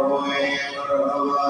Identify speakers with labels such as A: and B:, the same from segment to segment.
A: مرحبا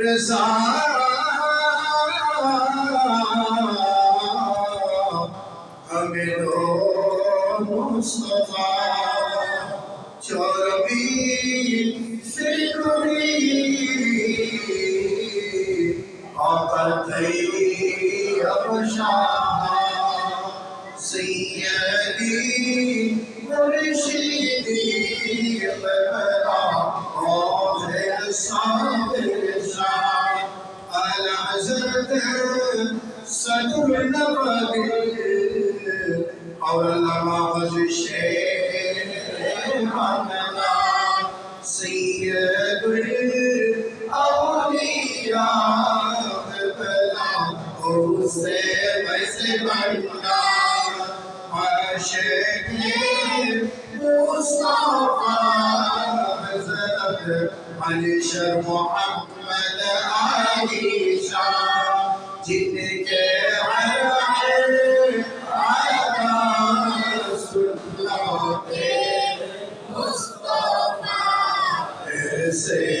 A: رضا۔ ہمیں دو مصطفیٰ۔ چوربی آقا تھی اب شاہ سيدي مرشدي قبلا آخر العزة صدر النبي حول مغز الشيخ محمدا سيد الأولياء قبلا حسين ويسي بنا عاشق مصطفى زاد علي شر محمد علي شاه جن کے ہر ہر آیا سنت ایسے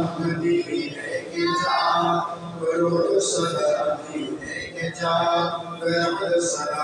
A: مدینے کی جان روز